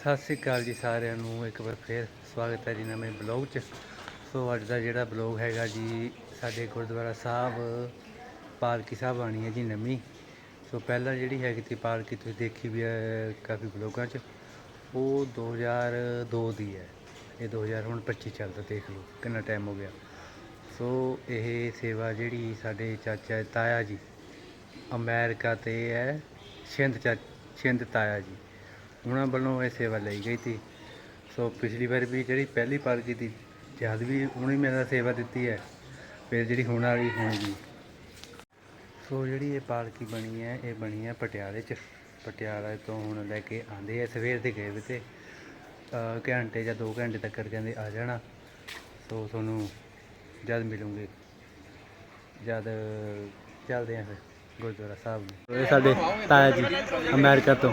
ਸਤਿ ਸ੍ਰੀ ਅਕਾਲ ਜੀ ਸਾਰਿਆਂ ਨੂੰ। ਇੱਕ ਵਾਰ ਫੇਰ ਸਵਾਗਤ ਹੈ ਜੀ ਨਵੇਂ ਬਲੌਗ 'ਚ। ਸੋ ਅੱਜ ਦਾ ਜਿਹੜਾ ਬਲੌਗ ਹੈਗਾ ਜੀ, ਸਾਡੇ ਗੁਰਦੁਆਰਾ ਸਾਹਿਬ, ਪਾਲਕੀ ਸਾਹਿਬ ਆਣੀ ਹੈ ਜੀ ਨਵੀਂ। ਸੋ ਪਹਿਲਾਂ ਜਿਹੜੀ ਹੈਗੀ ਤੀ ਪਾਲਕੀ, ਤੁਸੀਂ ਦੇਖੀ ਵੀ ਹੈ ਕਾਫੀ ਬਲੌਗਾਂ 'ਚ। ਉਹ 2002 ਦੀ ਹੈ। ਇਹ 2000 ਹੁਣ 25 ਚੱਲਦਾ, ਦੇਖ ਲਓ ਕਿੰਨਾ ਟਾਈਮ ਹੋ ਗਿਆ। ਸੋ ਇਹ ਸੇਵਾ ਜਿਹੜੀ ਸਾਡੇ ਚਾਚਾ ਤਾਇਆ ਜੀ, ਅਮਰੀਕਾ ਤੇ ਹੈ ਛਿੰਦ ਚਾ ਛਿੰਦ ਤਾਇਆ ਜੀ। ਉਹਨਾਂ ਵੱਲੋਂ ਇਹ ਸੇਵਾ ਲਈ ਗਈ ਸੀ। ਸੋ ਪਿਛਲੀ ਵਾਰ ਵੀ ਜਿਹੜੀ ਪਹਿਲੀ ਪਾਲਕੀ ਦੀ ਜਦ ਵੀ ਉਹਨੇ ਮੇਰਾ ਸੇਵਾ ਦਿੱਤੀ ਹੈ, ਫਿਰ ਜਿਹੜੀ ਹੁਣ ਵਾਲੀ ਹੋਣੀ ਸੋ ਜਿਹੜੀ ਇਹ ਪਾਲਕੀ ਬਣੀ ਹੈ, ਇਹ ਬਣੀ ਹੈ ਪਟਿਆਲੇ 'ਚ। ਪਟਿਆਲੇ ਤੋਂ ਹੁਣ ਲੈ ਕੇ ਆਂਦੇ ਆ ਸਵੇਰ ਦੇ ਗਏ ਵੇ ਤੇ ਘੰਟੇ ਜਾਂ 2 ਘੰਟੇ ਤੱਕ ਕਹਿੰਦੇ ਆ ਜਾਣਾ। ਸੋ ਤੁਹਾਨੂੰ ਜਦ ਮਿਲੂਗੇ। ਜਦ ਚੱਲਦੇ ਆ ਫਿਰ ਗੁਰਦੁਆਰਾ ਸਾਹਿਬ ਨੂੰ। ਇਹ ਸਾਡੇ ਤਾਇਆ ਜੀ, ਅਮਰੀਕਾ ਤੋਂ।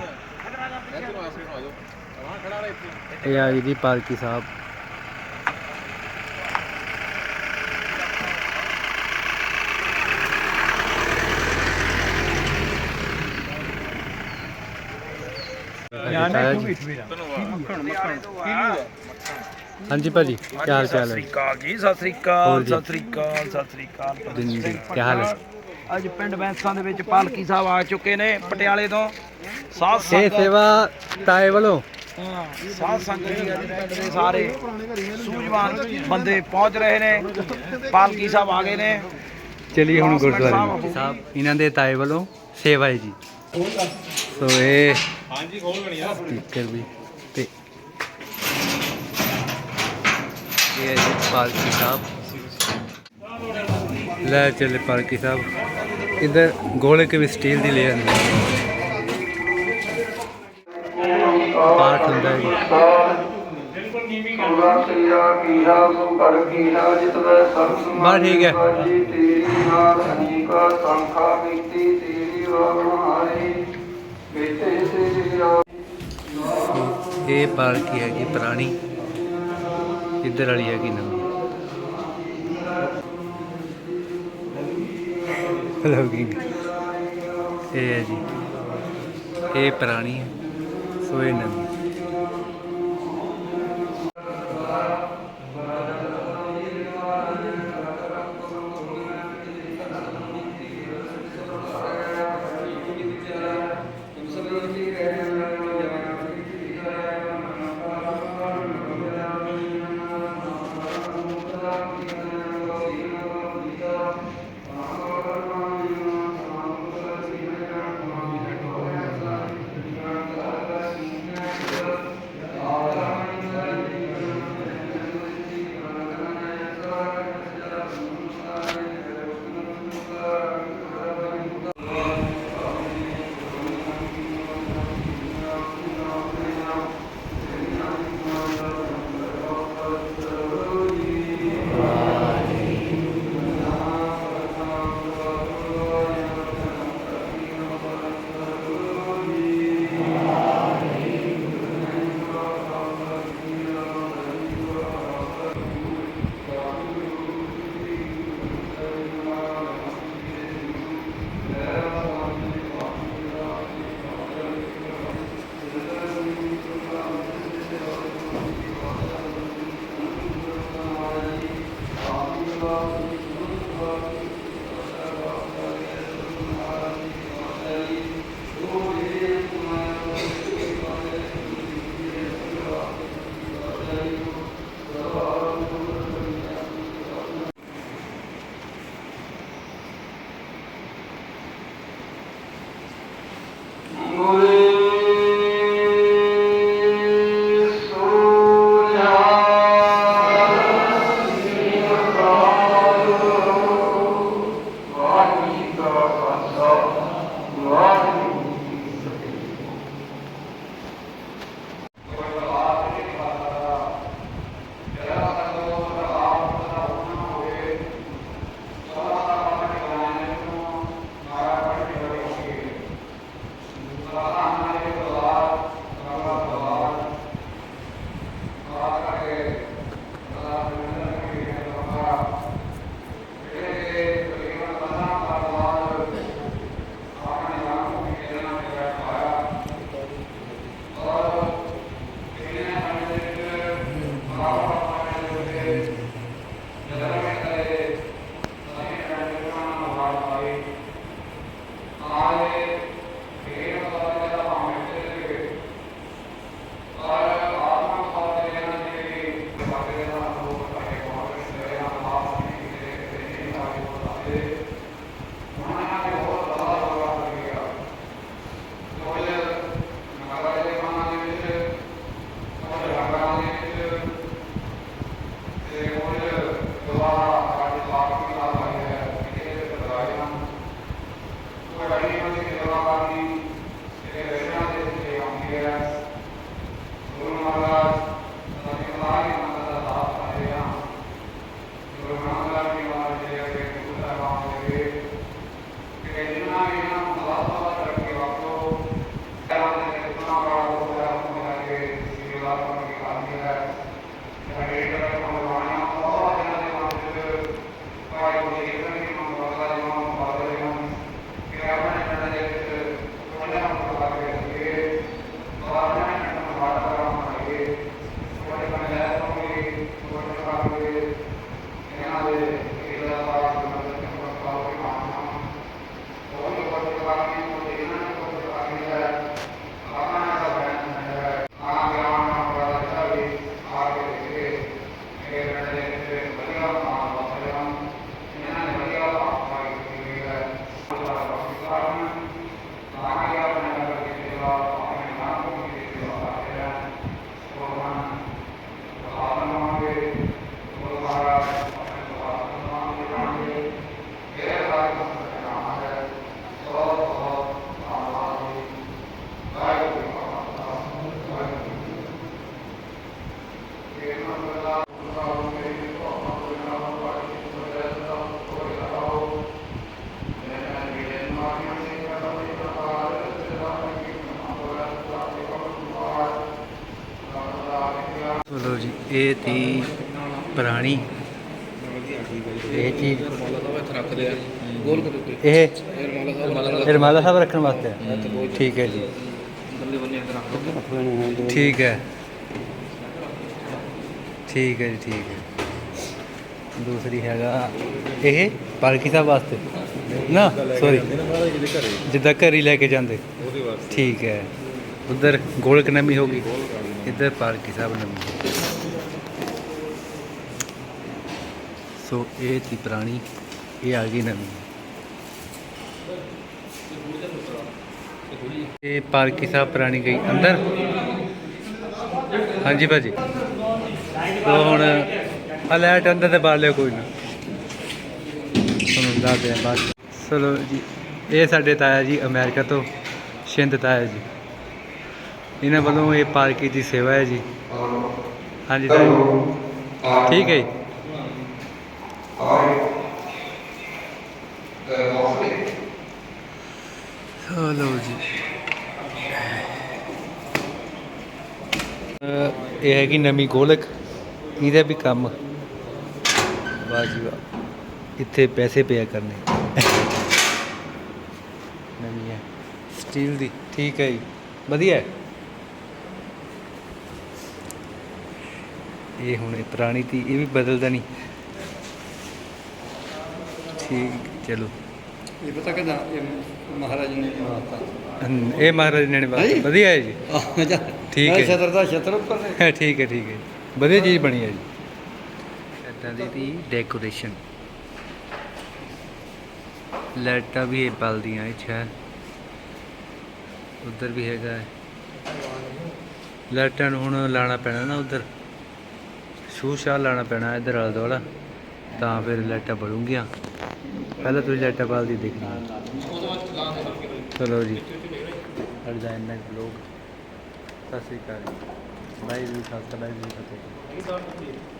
ਇਹ ਆ ਗਈ ਜੀ ਪਾਲਕੀ ਸਾਹਿਬ ਤਾਇਆ ਜੀ। ਹਾਂਜੀ ਭਾਜੀ ਕੀ ਹਾਲ ਚਾਲ ਸਤਿ ਹੈ ਸ੍ਰੀ ਅਕਾਲ ਜੀ ਸਤਿ ਸ੍ਰੀ ਹੋਰ ਅਕਾਲ ਜੀ। ਸਤਿ ਸ੍ਰੀ ਅਕਾਲ ਸਤਿ ਸ੍ਰੀ ਅਕਾਲ ਦਿਨ ਜੀ ਕੀ ਹਾਲ ਹੈ ਅੱਜ ਪਿੰਡ ਬੈਂਸਾਂ ਦੇ ਵਿੱਚ ਪਾਲਕੀ ਸਾਹਿਬ ਆ ਚੁੱਕੇ ਨੇ ਪਟਿਆਲੇ ਤੋਂ। ਸਾਧ ਇਹ ਸੰਗਤ ਸੇਵਾ ਤਾਏ ਵੱਲੋਂ। ਹਾਂ, ਸਾਧ ਸੰਗਤ ਜੀ ਅੱਜ ਪਿੰਡ ਦੇ ਸਾਰੇ ਸੂਝਵਾਨ ਬੰਦੇ ਪਹੁੰਚ ਰਹੇ ਨੇ। ਪਾਲਕੀ ਸਾਹਿਬ ਆ ਗਏ ਨੇ। ਚਲਿਏ ਹੁਣ ਗੁਰਦੁਆਰੇ। ਸਾਹਿਬ ਨੂੰ ਸਾਹਿਬ ਇਹਨਾਂ ਦੇ ਤਾਏ ਵੱਲੋਂ ਸੇਵਾ ਹੈ ਜੀ। ਸੋ ਇਹ ਹਾਂਜੀ ਖੋਲ ਗਣੀ ਆ। ਸਪੀਕਰ ਵੀ ਤੇ ਇਹ ਹੈ ਜੀ ਪਾਲਕੀ ਸਾਹਿਬ। ਲੈ ਚੱਲੇ ਪਾਲਕੀ ਸਾਹਿਬ। ਇਧਰ ਗੋਲੇ ਕੇ ਵੀ ਸਟੀਲ ਦੀ ਲੈ ਆਂਦੇ ਹੁੰਦਾ ਹੈ ਠੀਕ ਹੈ। ਇਹ ਪਾਰਕ ਹੈਗੀ ਪੁਰਾਣੀ। ਇੱਧਰ ਵਾਲੀ ਹੈਗੀ ਨਵੀਂ। ਲੋਗਿੰਗ ਇਹ ਹੈ ਜੀ। ਇਹ ਪੁਰਾਣੀ ਹੈ। ਸੋ ਇਹ ਨਵੀਂ Amén. Thank you. ਇਹ ਤੀ ਪੁਰਾਣੀ। ਇਹ ਚੀਜ਼ ਇਹ ਦਿੱਤੇ ਰਮਾਲਾ ਸਾਹਿਬ ਰੱਖਣ ਵਾਸਤੇ। ਠੀਕ ਹੈ ਜੀ। ਠੀਕ ਹੈ। ਠੀਕ ਹੈ ਜੀ, ਠੀਕ ਹੈ। ਦੂਸਰੀ ਹੈਗਾ ਇਹ ਪਾਲਕੀ ਸਾਹਿਬ ਵਾਸਤੇ। ਨਾ ਸੌਰੀ ਜਿੱਦਾਂ ਘਰ ਹੀ ਲੈ ਕੇ ਜਾਂਦੇ। ਠੀਕ ਹੈ। ਉਧਰ ਗੋਲਕ ਨਮੀ ਹੋਗੀ ਇੱਧਰ ਪਾਲਕੀ ਸਾਹਿਬ ਨਮੀ। ਸੋ ਇਹ ਤੀ ਪੁਰਾਣੀ ਇਹ ਆ ਗਈ ਨਵੀਂ। ਇਹ ਪਾਲਕੀ ਸਾਹਿਬ ਪੁਰਾਣੀ ਗਈ ਅੰਦਰ? ਹਾਂਜੀ ਭਾਜੀ। ਤੋ ਹੁਣ ਆ ਲਾਈਟ ਅੰਦਰ ਤੇ ਬਾਲ ਲਿਓ ਕੋਈ ਨਾ। ਤੁਹਾਨੂੰ ਦੱਸਦੇ ਆ ਬਾਅਦ। ਚਲੋ ਜੀ ਇਹ ਸਾਡੇ ਤਾਇਆ ਜੀ ਅਮਰੀਕਾ ਤੋਂ ਸ਼ਿੰਦ ਤਾਇਆ ਜੀ। ਇਹਨਾਂ ਵੱਲੋਂ ਇਹ ਪਾਲਕੀ ਦੀ ਸੇਵਾ ਹੈ ਜੀ। ਹਾਂਜੀ ਤਾਇਆ ਠੀਕ ਹੈ ਜੀ। ਚਲੋ ਜੀ। ਇਹ ਹੈ ਕਿ ਨਵੀਂ ਗੋਲਕ। ਇਹਦਾ ਵੀ ਕੰਮ। ਵਾਹ ਜੀ ਵਾਹ। ਇੱਥੇ ਪੈਸੇ ਪਿਆ ਕਰਨੇ। ਨਵੀਂ ਹੈ। ਸਟੀਲ ਦੀ। ਠੀਕ ਹੈ ਜੀ। ਵਧੀਆ ਇਹ ਹੁਣ ਪੁਰਾਣੀ ਤੀ, ਇਹ ਵੀ ਬਦਲਦਾ ਨਹੀਂ। ਠੀਕ। ਚਲੋ ਇਹ ਪਤਾ ਕਿਦਾਂ ਇਹ ਮਹਾਰਾਜ ਨੇ ਬਣਾਤਾ ਹਮ, ਇਹ ਮਹਾਰਾਜ ਨੇ ਬਾਤ ਵਧੀਆ ਹੈ ਜੀ ਠੀਕ ਹੈ। ਛਤਰ ਦਾ ਛਤਰ ਉੱਪਰ ਨੇ ਹਾਂ, ਠੀਕ ਹੈ ਠੀਕ ਹੈ ਵਧੀਆ ਚੀਜ਼ ਬਣੀ ਹੈ ਜੀ ਇੱਦਾਂ ਦੀ ਦੀ ਡੈਕੋਰੇਸ਼ਨ ਲਾਈਟਾਂ ਵੀ ਇਹ ਬਲਦੀਆਂ ਇਹ ਚ ਹੈ ਉਧਰ ਵੀ ਹੈਗਾ ਹੈ ਲਾਈਟਾਂ ਨੂੰ ਹੁਣ ਲਾਣਾ ਪੈਣਾ ਨਾ ਉਧਰ ਸ਼ੂਸ਼ਾ ਲਾਣਾ ਪੈਣਾ ਇਧਰ ਆਲਾ ਦੁਆਲਾ ਤਾਂ ਫਿਰ ਲਾਈਟਾਂ ਬਲੂੰਗੀਆਂ ਪਹਿਲਾਂ ਤੁਸੀਂ ਲਾਈਟਾਂ ਬਲਦੀ ਦੇਖਣੀ ਚਲੋ ਜੀ। ਅੱਜ ਦਾ ਬਲੌਗ ਸਤਿ ਸ੍ਰੀ ਅਕਾਲ ਜੀ। ਬਾਈ ਜੀ, ਸਤਿ ਬਾਈ ਜੀ ਫਤਿਹ